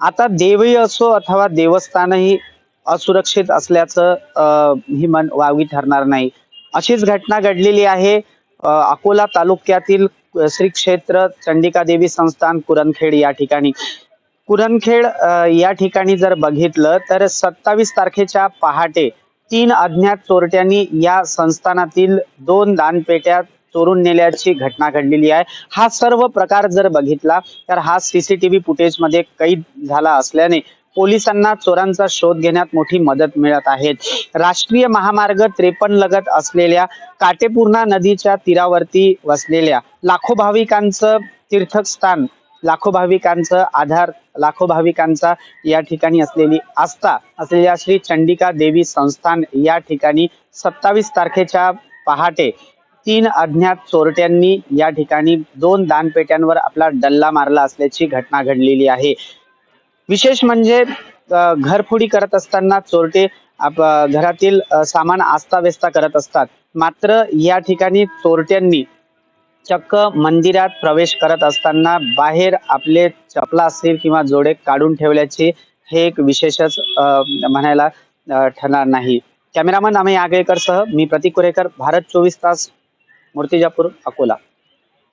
आता देवही असो अथवा देवस्थानही असुरक्षित असल्याचं ही मन वावी ठरणार नाही. अशीच घटना घडलेली आहे. अकोला तालुक्यातील श्री क्षेत्र चंडिका देवी संस्थान कुरणखेड या ठिकाणी. कुरणखेड या ठिकाणी जर बघितलं तर सत्तावीस तारखेच्या पहाटे तीन अज्ञात चोरट्यांनी या संस्थानातील दोन दानपेट्या चोरून नेल्याची घटना घडलेली आहे. हा सर्व प्रकार जर बघितला तर हा सीसीटीव्ही फुटेजमध्ये कैद झाला असल्याने पोलिसांना चोरांचा शोध घेण्यात मोठी मदत मिळत आहे. राष्ट्रीय महामार्ग त्रेपन्न लगत असलेल्या काटेपूर्णा नदीच्या तीरावरती वसलेल्या लाखो भाविकांचं तीर्थस्थान लाखो भाविकांचं आधार लाखो भाविकांचा या ठिकाणी असलेली आस्था असलेल्या श्री चंडिका देवी संस्थान या ठिकाणी सत्तावीस तारखेच्या पहाटे तीन अज्ञात चोरट्यांनी या ठिकाणी दोन दानपेट्यांवर आपला डल्ला मारला असल्याची घटना घडलेली आहे. विशेष म्हणजे अ, घरफोडी करत असताना चोरटे आप- घरातील सामान आस्ताव्यस्ता करत असतात. मात्र या ठिकाणी चोरट्यांनी चक्क मंदिरात प्रवेश करत असताना बाहेर आपले चपला असतील किंवा जोडे काढून ठेवल्याचे हे एक विशेषच म्हणायला ठरणार नाही. कॅमेरामन अमय आगळेकर सह मी प्रतीक कुरेकर भारत चोवीस तास मूर्तिजापूर अकोला.